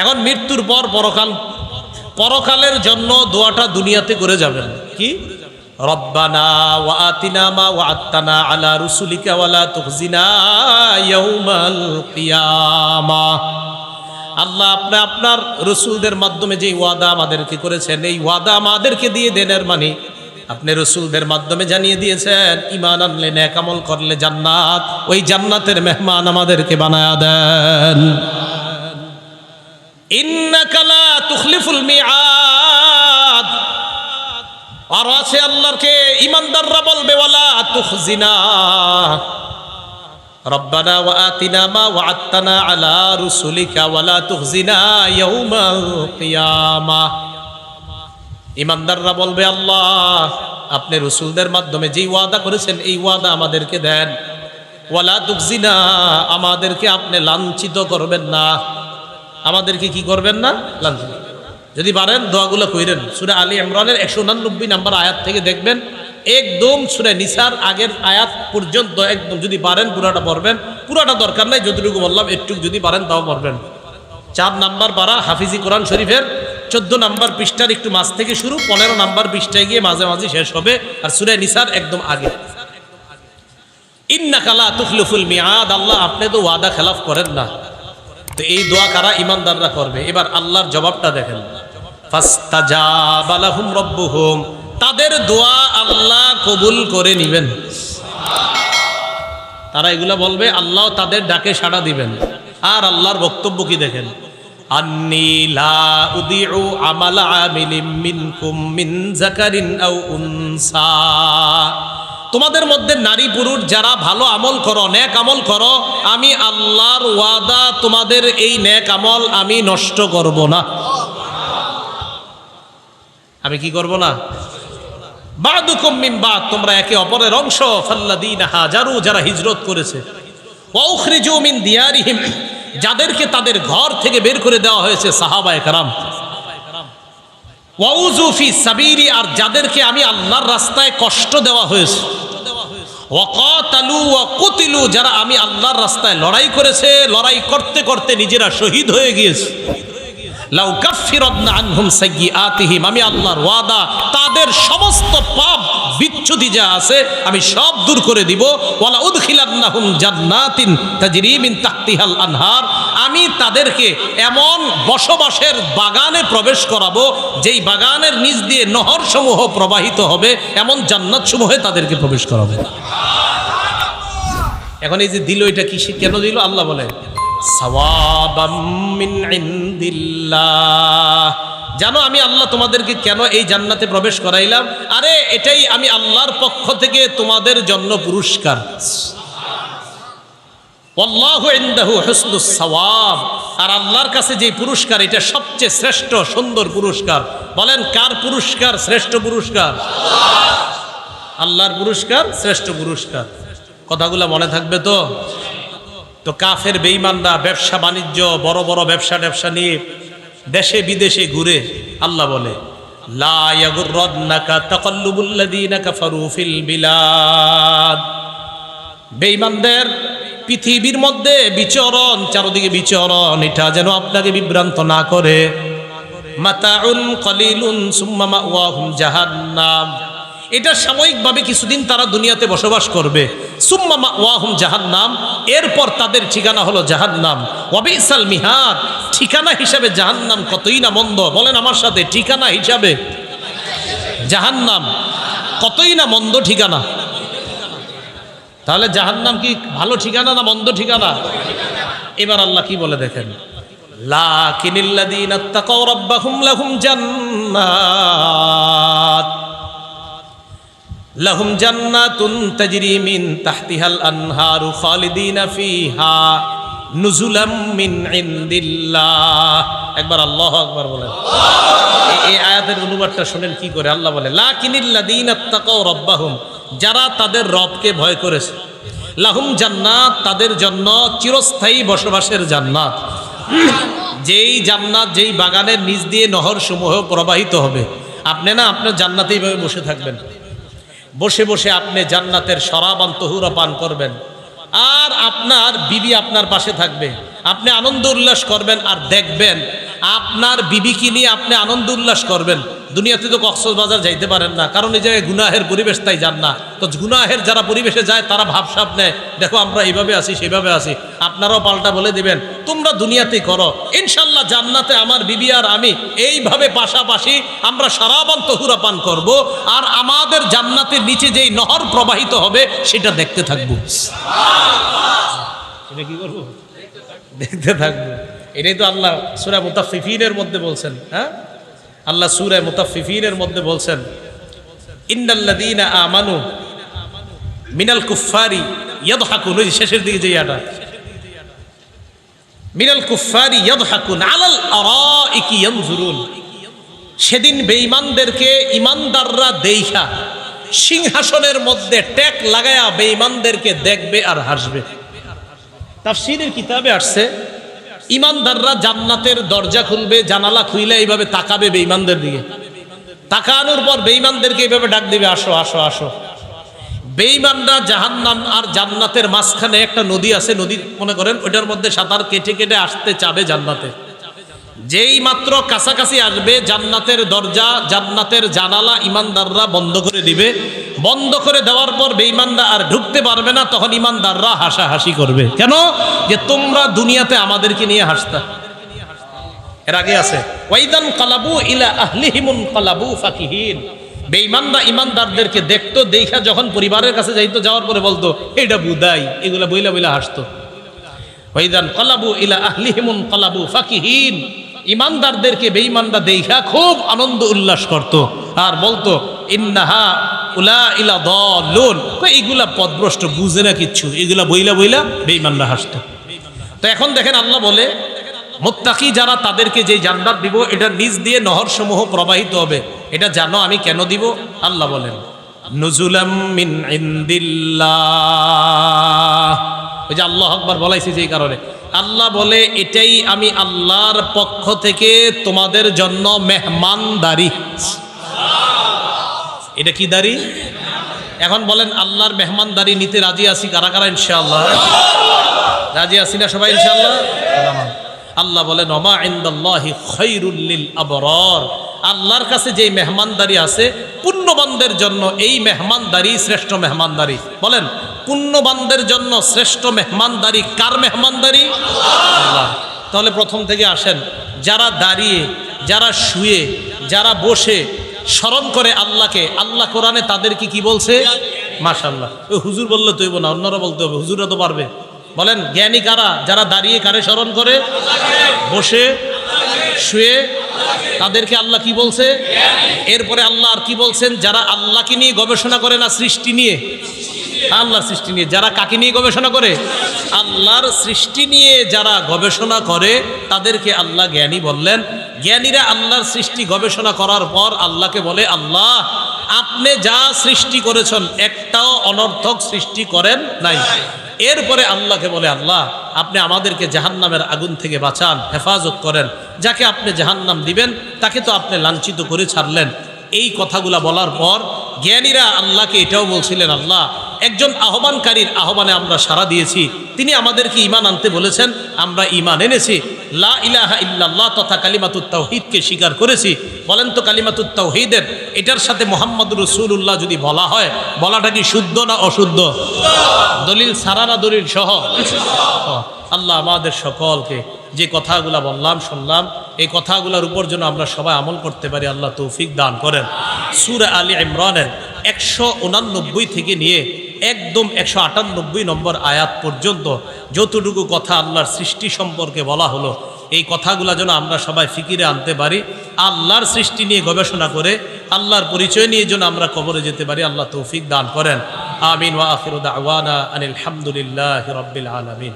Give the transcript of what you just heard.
এখন মৃত্যুর পর পরকাল। পরকালের জন্য দোয়াটা দুনিয়াতে করে যাবেন। কি? রব্বানা ওয়া আতিনা আলা রুসুলিকা ওয়ালা তুখজিনা ইয়াউমাল আল্লাহ আপনি আপনার রসুলদের মাধ্যমে যে ওয়াদা আমাদেরকে করেছেন, এই ওয়াদা আমাদেরকে দিয়ে দেনের মানে। আপনি রসুলদের মাধ্যমে জানিয়ে দিয়েছেন ইমান আনলে ন্যাকামল করলে জান্নাত, ওই জান্নাতের মেহমান আমাদেরকে বানায়া দেন। আর আছে আল্লাহকে ইমানদাররা বলবে ওয়া রুসুলিকা ওয়ালা ইমানদাররা বলবে, আল্লাহ, আপনি রসুলদের মাধ্যমে যেই ওয়াদা করেছেন, এই ওয়াদা আমাদেরকে দেন। ওয়ালা তুকজিনা আমাদেরকে আপনি লাঞ্ছিত করবেন না। আমাদেরকে কি করবেন না? লাঞ্ছিত যদি পারেন, দোয়াগুলো কইরেন। সুরে আলী ইমরানের একশো উনানব্বই নাম্বার আয়াত থেকে দেখবেন, একদম সুরে নিসার আগের আয়াত পর্যন্ত একদম যদি পারেন, পুরাটা পড়বেন। পুরাটা দরকার নাই, যতটুকু বললাম একটু যদি পারেন, তাও পড়বেন। চার নাম্বার পারা, হাফিজি কোরআন শরীফের চোদ্দ নাম্বার পৃষ্ঠার একটু মাঝ থেকে শুরু, পনেরো নাম্বার পৃষ্ঠায় গিয়ে মাঝে মাঝে শেষ হবে, আর সুরে নিসার একদম আগে। ইন্না কালা তুখলুফুল মিয়াদ আল্লাহ, আপনি তো ওয়াদা খেলাফ করেন না। তো এই দোয়া কারা ইমানদাররা করবে? এবার আল্লাহর জবাবটা দেখেন। তাদের দোয়া আল্লাহ কবুল করে নিবেন। তারা এগুলা বলবে, আল্লাহ তাদের ডাকে সাড়া দিবেন। আর আল্লাহর বক্তব্য কি দেখেন? আমাল মিন যাকারিন আও উনসা। তোমাদের মধ্যে নারী পুরুষ যারা ভালো আমল করো, ন্যাক আমল করো, আমি আল্লাহর ওয়াদা তোমাদের এই ন্যাক আমল আমি নষ্ট করব না। আমি কি করব না? বাদুকুম মিন বাদ, তোমরা একে অপরের অংশ। ফাল্লাদিনা হাজারু, যারা হিজরত করেছে। ওয়াউখরিজু মিন দিয়ারিহিম, যাদেরকে তাদের ঘর থেকে বের করে দেওয়া হয়েছে সাহাবায়ে কারাম ওয়াউজুফি সাবিরি আর যাদেরকে আমি আল্লাহর রাস্তায় কষ্ট দেওয়া হয়েছে। ওয়াকাতালু ওয়া যারা আমি আল্লাহর রাস্তায় লড়াই করেছে, লড়াই করতে করতে নিজেরা শহীদ হয়ে গিয়েছে। আমি আল্লাহর ওয়াদা, তাদের সমস্ত পাপ বিচ্ছুতি যা আছে, আমি সব দূর করে দিব। ওয়ালা উদখিলান্নাহুম জান্নাতিন, তাজরি মিন তাহতিহাল আনহার আমি তাদেরকে এমন বসবাসের বাগানে প্রবেশ করাবো, যেই বাগানের নিচ দিয়ে নহর সমূহ প্রবাহিত হবে, এমন জান্নাত সমূহে তাদেরকে প্রবেশ করাবো। এখন এই যে দিল, এটা কি কেন দিল? আল্লাহ বলে জানো, আমি আল্লাহ তোমাদেরকে কেন এই জান্নাতে প্রবেশ করাইলাম? আরে, এটাই আমি আল্লাহর পক্ষ থেকে তোমাদের জন্য পুরস্কার। সাওয়াব। আর আল্লাহর কাছে যে পুরস্কার, এটা সবচেয়ে শ্রেষ্ঠ সুন্দর পুরস্কার। বলেন, কার পুরস্কার শ্রেষ্ঠ পুরস্কার? আল্লাহর পুরস্কার শ্রেষ্ঠ পুরস্কার। কথাগুলো মনে থাকবে তো? তো কাফের বেঈমানরা ব্যবসা বাণিজ্য, বড় বড় ব্যবসা ব্যবসা নিয়ে দেশে বিদেশে ঘুরে আল্লাহ বলে, লা পৃথিবীর মধ্যে বিচরণ, চারদিকে বিচরণ, এটা যেন আপনাকে বিভ্রান্ত না করে। মাতাউন কলিলুন সুম্মা এটা সাময়িকভাবে কিছুদিন তারা দুনিয়াতে বসবাস করবে। সুম্মা মাওয়াহুম জাহান্নাম, এরপর তাদের ঠিকানা হলো জাহান্নাম। ওয়াবিসাল মিহাদ, ঠিকানা হিসাবে জাহান্নাম কতই না মন্দ। বলেন আমার সাথে, ঠিকানা হিসাবে। জাহান্নাম, কতই না মন্দ ঠিকানা। তাহলে জাহান্নাম কি ভালো ঠিকানা না মন্দ ঠিকানা? এবার আল্লাহ কি বলে দেখেন? লাহুম মিন তাহতিহাল ফিহা একবার আল্লাহু আকবার বলেন। এই- আয়াতের অনুবাদটা শুনেন কি করে? আল্লাহ বলে, লাকিনিল্লাযীনা তাকাও রাব্বাহুম। যারা তাদের রবকে ভয় করেছে। লাহুম জান্নাত তাদের জন্য চিরস্থায়ী বসবাসের জান্নাত। যেই জান্নাত, যেই বাগানের নিচ দিয়ে নহর সমূহ প্রবাহিত হবে। আপনি না আপনার জান্নাতে এইভাবে বসে থাকবেন। বসে বসে আপনি জান্নাতের সরাবান তহুরা পান করবেন। আর আপনার বিবি আপনার পাশে থাকবে। আপনি আনন্দ উল্লাস করবেন আর দেখবেন, আপনার বিবিকে নিয়ে আপনি আনন্দ উল্লাস করবেন। দুনিয়াতে তো কক্সবাজার যাইতে পারেন না। কারণ এই জায়গায় গুনাহের পরিবেশ তাই যান না তো গুনাহের যারা পরিবেশে যায় তারা ভাবসাব নেয় দেখো আমরা এইভাবে আছি সেভাবে আছি। আপনারাও পাল্টা বলে দিবেন তোমরা দুনিয়াতেই করো। ইনশাল্লাহ জান্নাতে আমার বিবি আর আমি এইভাবে পাশাপাশি আমরা সারাবান তহুরা পান করব আর আমাদের জান্নাতের নিচে যেই নহর প্রবাহিত হবে সেটা দেখতে থাকব। এটা কি করব? দেখতে থাকব। এটাই তো আল্লাহ সুরা মুতাফিফিনের মধ্যে বলছেন হ্যাঁ? আল্লাহ সুরা মুতাফিফিনের মধ্যে বলছেন, ইন্নাল্লাযীনা আমানু মিনাল কুফফারি ইয়াদহাকুন ওই শেষের দিকে যে ইয়াটা। মিনাল কুফফারি ইয়াদহাকুন আলাল আরাইকি ইয়ানজুরুন। সেদিন বেঈমানদেরকে ইমানদাররা দেইখা, সিংহাসনের মধ্যে ট্যাক লাগায়া বেঈমানদেরকে দেখবে আর হাসবে। তাফসীরের কিতাবে আসছে ইমানদাররা জান্নাতের দরজা খুলবে, জানালা খুইলে এইভাবে তাকাবে বেঈমানদের দিকে। তাকানোর পর বেঈমানদেরকে এইভাবে ডাক দিবে, আসো আসো আসো। বেঈমানরা জাহান্নাম আর জান্নাতের মাঝখানে একটা নদী আছে, নদী মনে করেন ওইটার মধ্যে সাঁতার কেটে কেটে আসতে চাবে জান্নাতে। যেই মাত্র কাছাকাছি আসবে, জান্নাতের দরজা, জান্নাতের জানালা ইমানদাররা বন্ধ করে দিবে। বন্ধ করে দেওয়ার পর বেঈমানরা আর ঢুকতে পারবে না, তখন ইমানদাররা হাসাহাসি করবে। কেন? যে তোমরা দুনিয়াতে আমাদেরকে নিয়ে হাসতা। এর আগে আছে, ওয়াইদান কালাবু ইলা আহলিহিমুন কালাবু ফাকিহিন। বেঈমানরা ইমানদারদেরকে দেখতো দেখা যখন পরিবারের কাছে যাইতো, যাওয়ার পরে বলতো, এটা বুদাই, এগুলা বইলা বইলা হাসতো। ওয়াইদান কালাবু ইলা আহলিহিমুন কালাবু ফাকিহিন। ইমানদারদেরকে বেঈমানরা দেখা খুব আনন্দ উল্লাস করত আর বলতো, ইন্নাহা উলা ইলা দলুন এইগুলা পদভ্রষ্ট, বুঝে না কিচ্ছু। এগুলা বইলা বইলা বেঈমানরা হাসতো তো এখন দেখেন আল্লাহ বলে, মোত্তাকি যারা তাদেরকে যে জান্নাত দিব, এটা নিজ দিয়ে নহর সমূহ প্রবাহিত হবে। এটা জানো আমি কেন দিব? আল্লাহ বলেন, নুজুলাম মিন ইন্দিল্লাহ। ওই যে আল্লাহ আকবার বলাইছি যে কারণে। আল্লাহ বলে, এটাই আমি আল্লাহর পক্ষ থেকে তোমাদের জন্য মেহমানদারি। এটা কি দাড়ি? এখন বলেন, আল্লাহর মেহমানদারি নিতে রাজি আছি কারা কারা, ইনশাআল্লাহ? রাজি আছি না সবাই, ইনশাআল্লাহ? আল্লাহ বলেন অমা ইন্দাল্লাহি খৈরুল্লিল আবরর। আল্লাহর কাছে যেই মেহমানদারি আছে, পুণ্যবানদের জন্য এই মেহমানদারি শ্রেষ্ঠ মেহমানদারি বলেন, পুণ্যবানদের জন্য শ্রেষ্ঠ মেহমানদারি কার মেহমানদারি আল্লাহ। তাহলে প্রথম থেকে আসেন, যারা দাঁড়িয়ে, যারা শুয়ে, যারা বসে স্মরণ করে আল্লাহকে। আল্লাহ কোরআনে তাদেরকে কি বলছে? মাশাল্লাহ ওই হুজুর বললে তৈব না, অন্যরা বলতে হবে হুজুরা তো পারবে। বলেন, জ্ঞানী কারা? যারা দাঁড়িয়ে কারে স্মরণ করে, বসে, শুয়ে, তাদেরকে আল্লাহ কি বলছে? এরপরে আল্লাহ আর কি বলছেন? যারা আল্লাহকে নিয়ে গবেষণা করে না, সৃষ্টি নিয়ে। আল্লাহর সৃষ্টি নিয়ে, যারা কাকে নিয়ে গবেষণা করে? আল্লাহর সৃষ্টি নিয়ে যারা গবেষণা করে, তাদেরকে আল্লাহ জ্ঞানী বললেন। জ্ঞানীরা আল্লাহর সৃষ্টি গবেষণা করার পর আল্লাহকে বলে, আল্লাহ, আপনি যা সৃষ্টি করেছেন, একটাও অনর্থক সৃষ্টি করেন নাই। এরপরে আল্লাহকে বলে, আল্লাহ, আপনি আমাদেরকে জাহান্নামের আগুন থেকে বাঁচান, হেফাজত করেন। যাকে আপনি জাহান্নাম দিবেন, তাকে তো আপনি লাঞ্ছিত করে ছাড়লেন। এই কথাগুলা বলার পর জ্ঞানীরা আল্লাহকে এটাও বলছিলেন, আল্লাহ একজন আহ্বানকারীর আহ্বানে আমরা সাড়া দিয়েছি। তিনি আমাদেরকে ইমান আনতে বলেছেন, আমরা ইমান এনেছি। লা ইলাহা ইল্লাল্লাহ তথা কালিমাতুত তাওহিদকে স্বীকার করেছি। বলেন তো কালিমাতুত তাওহিদের, এটার সাথে মোহাম্মদ রসুল্লাহ যদি বলা হয়, বলাটা কি শুদ্ধ না অশুদ্ধ? দলিল সারা না দলিল সহ? আল্লাহ আমাদের সকলকে যে কথাগুলা বললাম, শুনলাম, এই কথাগুলোর উপর যেন আমরা সবাই আমল করতে পারি, আল্লাহ তৌফিক দান করেন। সুর আলী ইমরানের একশো থেকে নিয়ে একদম একশো আটানব্বই নম্বর আয়াত পর্যন্ত যতটুকু কথা আল্লাহর সৃষ্টি সম্পর্কে বলা হলো, এই কথাগুলো যেন আমরা সবাই ফিকিরে আনতে পারি, আল্লাহর সৃষ্টি নিয়ে গবেষণা করে, আল্লাহর পরিচয় নিয়ে যেন আমরা কবরে যেতে পারি, আল্লাহ তৌফিক দান করেন। আমিন ওয়া আখির আওয়ানা আনিল হামদুলিল্লাহ রব্বিল আলামিন।